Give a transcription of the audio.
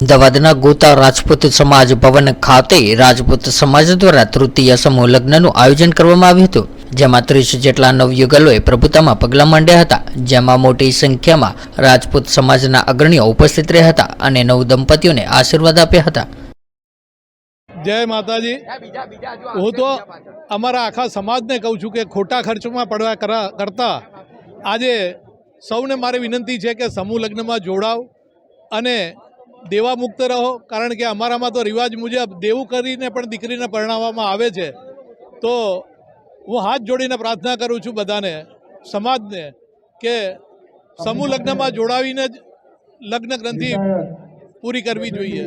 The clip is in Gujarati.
અમદાવાદના ગોતા રાજપૂત સમાજ ભવન ખાતે રાજપૂત સમાજ દ્વારા તૃતીય સમૂહ લગ્નનું આયોજન કરવામાં આવ્યું હતું, જેમાં ત્રીસ જેટલા નવયુગલોએ પ્રભુતામાં પગલાં માંડ્યા હતા, જેમાં મોટી સંખ્યામાં રાજપૂત સમાજના અગ્રણીઓ ઉપસ્થિત રહ્યા હતા અને નવ દંપતીઓને આશીર્વાદ આપ્યા હતા. જય માતાજી. હું તો અમારા આખા સમાજને કહું છું કે ખોટા ખર્ચમાં પડવા કરા- કરતા આજે સૌને મારી વિનંતી છે કે સમૂહ લગ્નમાં જોડાવ અને દેવા મુક્ત રહો, કારણ કે અમારામાં તો રિવાજ મુજબ દેવું કરીને પણ દીકરીને પરણાવવામાં આવે છે. તો હું હાથ જોડીને પ્રાર્થના કરું છું બધાને, સમાજને, કે સમૂહ લગ્નમાં જોડાવીને જ લગ્ન ગ્રંથિ પૂરી કરવી જોઈએ.